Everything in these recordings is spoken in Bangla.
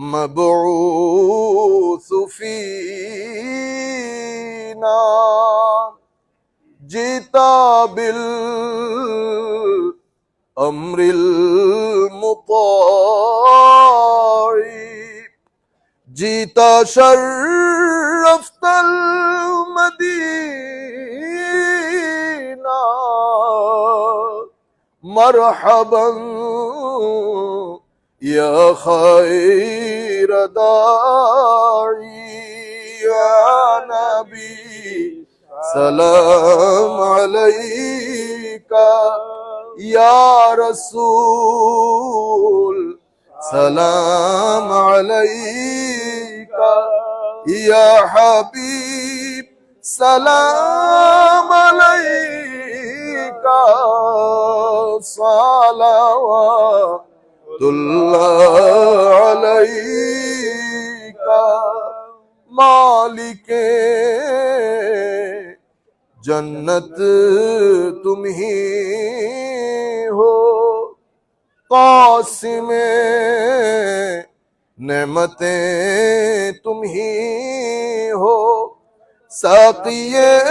المبعوث فينا. جئت بالأمر المطاع. جئت شرفت المدينة. مرحبا يا خير داعي يا نبي. سلام عليك يا رسول. سلام عليك يا حبيب. سلام عليك. صلوات का मालिक, जन्नत तुम ही हो। कासिम में तुम ही हो। साकिए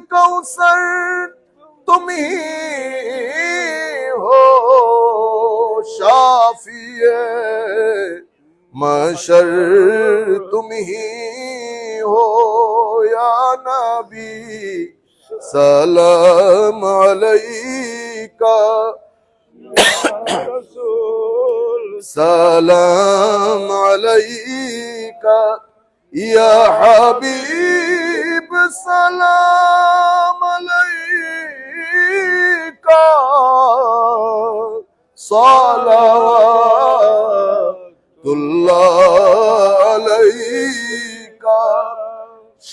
कौसर तुम ही हो। शाफिए मशर तुम ही हो या नबी सलाम अलैका सलाम अलैका या हबीब सलाम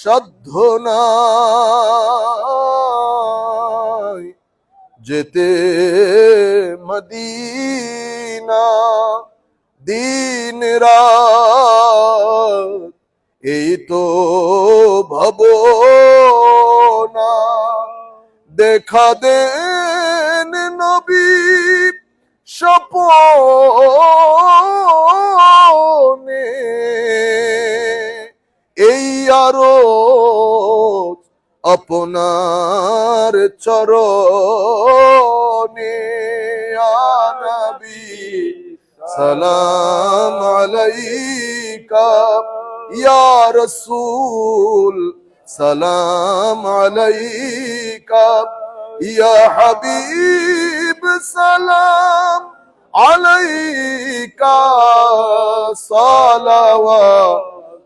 সাধ্যনাই যেতে মদিনা দিন রাত এই তো ভব না দেখা দেন নবী স্বপনে আরও আপনার চরণে আনবী। সালাম আলাইকা ইয়া রসুল। সালাম আলাইকা ইয়া হাবিব সালাম আলাইকা।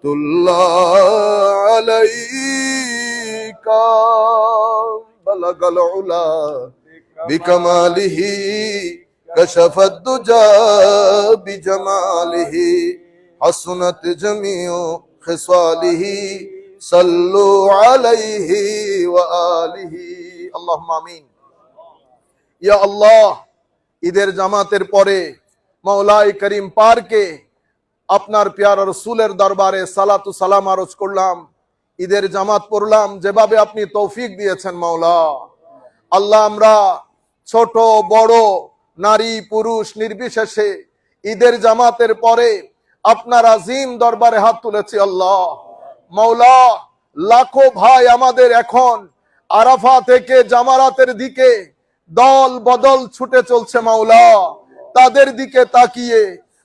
সালাওয়াতুল্লাহ আলাইকা বলগল উলা بكماله كشف الدجى بجماله حسنت جميع خصاله صلوا عليه وآله اللهم آمين ইয়া আল্লাহ ঈদের জামাতের পরে মাওলাই করিম পার্কে আপনার পেয়ার রসুলের দরবারে সালাতু সালাম আরজ করলাম, ঈদের জামাত পড়লাম, যেভাবে আপনি তৌফিক দিয়েছেন মাওলা। আল্লাহ, আমরা ছোট, বড়, নারী, পুরুষ, নির্বিশেষে ঈদের জামাতের পরে আপনার আজিম দরবারে হাত তুলেছি আল্লাহ। মাওলা, লাখো ভাই আমাদের এখন আরাফা থেকে জামারাতের দিকে দল বদল ছুটে চলছে মাওলা। তাদের দিকে তাকিয়ে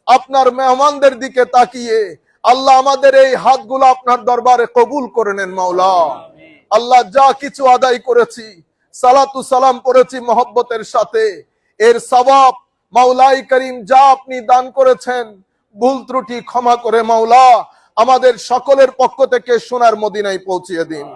আপনার মেহমানদের দিকে তাকিয়ে আল্লাহ আমাদের এই হাতগুলো আপনার দরবারে কবুল করে নেন মাওলা। আল্লাহ যা কিছু আদায় করেছি সালাতু সালাম করেছি মহব্বতের সাথে। এর সবাব মাওলাই করিম যা আপনি দান করেছেন ভুল ত্রুটি ক্ষমা করে মাওলা আমাদের সকলের পক্ষ থেকে সোনার মদিনায় পৌঁছিয়ে দিন।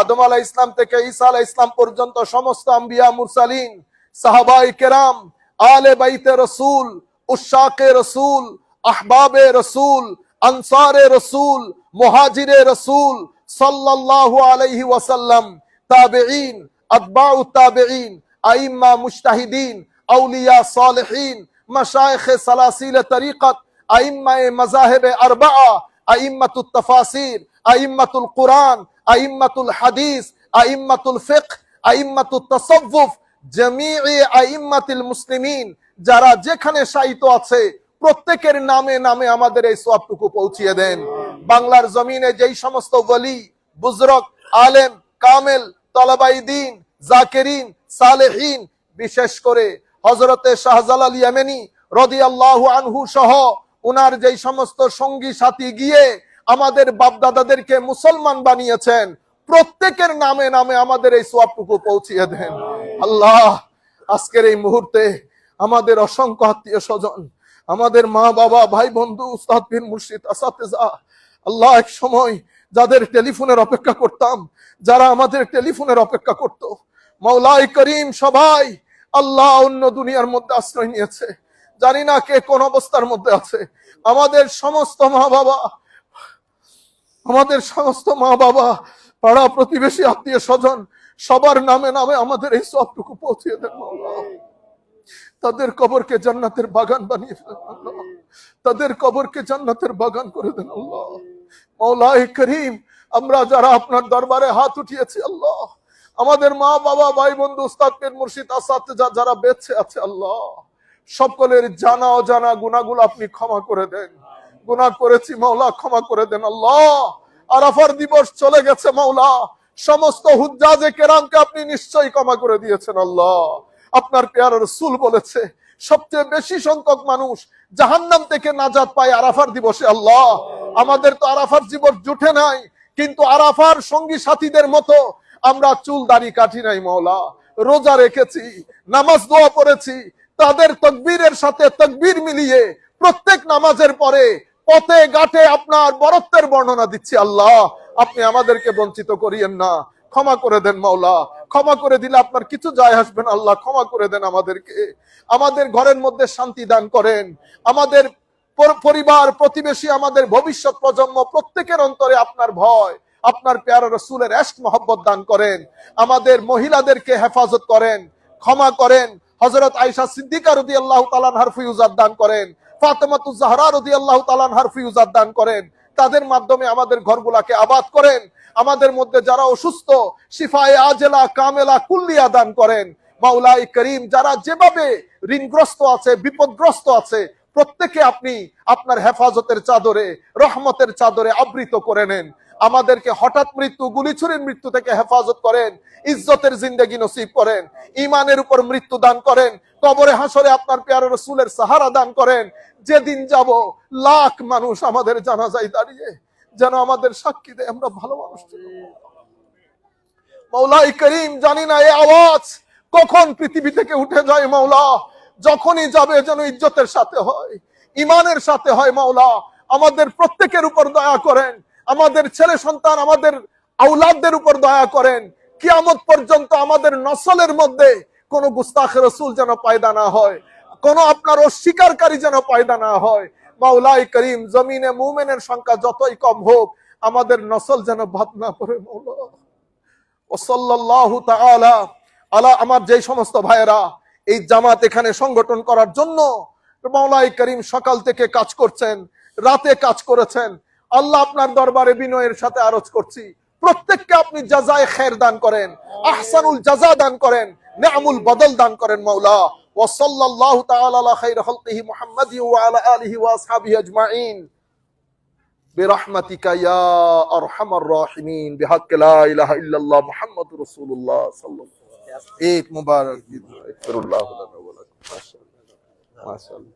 আদম আলাহ ইসলাম থেকে ঈসা আলাহ ইসলাম পর্যন্ত সমস্ত আম্বিয়া মুরসালিন সাহাবাই কেরাম আলে বাইতে রসুল উশাকে রসুল, আহবাবে রসুল, আনসারে রসুল, মুহাজিরে রসুল সাল্লাল্লাহু আলাইহি ওয়াসাল্লাম, তাবেঈন, আতবাউ তাবেঈন, আইম্মা মুজতাহিদিন, আউলিয়া সালেহিন মাশায়েখ সালাসিল তরিকত আইম্মা মাযাহিব আরবাআ, আইম্মাতুত তাফাসির, আইম্মাতুল কুরআন, আইম্মাতুল হাদিস, আইম্মাতুল ফিকহ, আইম্মাতুত তাসাউফ যারা যেখানে আছে, প্রত্যেকের নামে নামে আমাদের এই সবটুকু পৌঁছিয়ে দেন। বাংলার জমিনে যেই সমস্ত ওলি বুজরক আলেম, কামেল তলাবাই দিন জাকেরিন, সালেহীন, বিশেষ করে হজরতে শাহজালাল ইয়ামেনি রদি আল্লাহ আনহু সহ উনার যেই সমস্ত সঙ্গী সাথী গিয়ে আমাদের বাপদাদাদেরকে মুসলমান বানিয়েছেন, প্রত্যেকের নামে নামে আমাদের এই সোয়াবটুকু পৌঁছিয়ে দেন। আল্লাহ, আজকের এই মুহূর্তে আমাদের অসংখ্য আত্মীয় স্বজন, আমাদের মা বাবা, ভাই বন্ধু, উস্তাদ মুর্শিদ, আসাতেজা, আল্লাহ এক সময় যাদের টেলিফোনের অপেক্ষা করতাম, যারা আমাদের টেলিফোনের অপেক্ষা করত মৌলাই করিম সবাই আল্লাহ অন্য দুনিয়ার মধ্যে আশ্রয় নিয়েছে। জানি না কে কোন অবস্থার মধ্যে আছে। আমাদের সমস্ত মা বাবা, আমাদের সমস্ত মা বাবা, পাড়া প্রতিবেশী আত্মীয় স্বজন সবার নামে নামে আমাদের এই সবটুকু পৌঁছিয়ে দেন তাদের কবরকে জান্নাতের বাগান বানিয়ে ফেলেন তাদের কবরকে জান্নাতের বাগান করে দেন, আল্লাহ। করিম, আমরা যারা আপনার দরবারে হাত উঠিয়েছি, আল্লাহ। আমাদের মা, বাবা, ভাই, বন্ধু উস্তাদ পীর মুর্শিদ, আসাদ যারা বেঁচে আছে, আল্লাহ। সকলের জানা, অজানা গুনাহগুলো আপনি ক্ষমা করে দেন। গুনাহ করেছি, মাওলা, ক্ষমা করে দেন, আল্লাহ। আরাফার দিবস চলে গেছে, মাওলা। সমস্ত হুজ্জাজে কেরামকে আপনি নিশ্চয়ই ক্ষমা করে দিয়েছেন, আল্লাহ। আপনার পেয়ার রসুল বলেছে, সবচেয়ে বেশি সংখ্যক মানুষ জাহান্নাম থেকে নাজাত পায় আরাফার দিবসে, আল্লাহ। আমাদের তো আরাফার জীবন জুটে নাই, কিন্তু আরাফার সঙ্গী সাথীদের মতো আমরা চুল, দাড়ি কাটি নাই, মাওলা। রোজা রেখেছি, নামাজ দোয়া পড়েছি, তাদের তকবীরের সাথে তকবীর মিলিয়ে প্রত্যেক নামাজের পরে পথে, ঘাটে আপনার বরত্বের বর্ণনা দিচ্ছি, আল্লাহ। আপনি আমাদেরকে বঞ্চিত করিয়েন না। ক্ষমা করে দেন মাওলা। ক্ষমা করে দিলে আপনার কিছু যায় আসবেন আল্লাহ, ক্ষমা করে দেন আমাদেরকে। আমাদের ঘরের মধ্যে শান্তি দান করেন। আমাদের পরিবার, প্রতিবেশী, আমাদের ভবিষ্যৎ প্রজন্ম প্রত্যেকের অন্তরে আপনার ভয়, আপনার পেয়ারা রসুলের এস্ক মহব্বত দান করেন। আমাদের মহিলাদেরকে হেফাজত করেন, ক্ষমা করেন। হজরত আইসা সিদ্দিকা রদি আল্লাহ তালান হারফিউজাদ দান করেন। ফাতেমাতু জাহরা রদি আল্লাহ তালান হারফিউজাদ দান করেন। তাদের মাধ্যমে আমাদের ঘরগুলাকে আবাদ করেন। আমাদের মধ্যে যারা অসুস্থ সিফায়ে আজেলা, কামেলা, কুল্লিয়া দান করেন। মাওলাই করিম যারা যেভাবে ঋণগ্রস্ত আছে, বিপদগ্রস্ত আছে প্রত্যেকে আপনি আপনার হেফাজতের চাদরে, রহমতের চাদরে আবৃত করে নেন। আমাদেরকে হঠাৎ মৃত্যু, গুলিছুরির মৃত্যু থেকে হেফাজত করেন, ইজ্জতের জিন্দগি নসিব করেন ইমানের উপর মৃত্যু দান করেন, কবরে হাসরে আপনার পেয়ার রসুলের সাহারা দান করেন। যেদিন যাব, লাখ মানুষ আমাদের জানাজায় দাঁড়িয়ে যেন আমাদের সাক্ষী দেয়, আমরা ভালো মানুষ মৌলাই করিম, জানি না এই আওয়াজ কখন পৃথিবী থেকে উঠে যায় মাওলা যখনই যাবে যেন ইজ্জতের সাথে হয়, ইমানের সাথে হয় মাওলা। আমাদের প্রত্যেকের উপর দয়া করেন। আমাদের ছেলে সন্তান আমাদের আউলাদদের উপর দয়া করেন। কিয়ামত পর্যন্ত আমাদের নসলের মধ্যে কোন গুস্তাখ রসুল যেন পায়দা না হয়, কোন আপনার অস্বীকারী যেন পায়দা না হয়। মাওলাই করিম, জমিনে মুমেনের সংখ্যা যতই কম হোক, আমাদের নসল যেন বাদ না পড়ে মৌলা ওসল্লাহু তাআলা আলা, আমার যেই সমস্ত ভাইয়েরা এই জামাত এখানে সংগঠন করার জন্য মাওলাই করিম সকাল থেকে কাজ করছেন রাতে কাজ করেছেন আল্লাহ আপনার দরবারে বিনয়ের সাথে আরজ করছি প্রত্যেককে আপনি জাজায় খের দান করেন আহসানুল জাজা দান করেন নেআমুল বদল দান করেন মাওলা ওসল্লাহু তাআলা আলা খাইর খালকিহি মুহাম্মাদি ওয়া আলা আলিহি ওয়া আসহাবিহি আজমাইন برحمتك يا ارحم الراحمين بحق لا اله الا الله محمد رسول الله صلى الله عليه وسلم ঈদ মুবারক ঈদ। মাশাআল্লাহ মাশাআল্লাহ।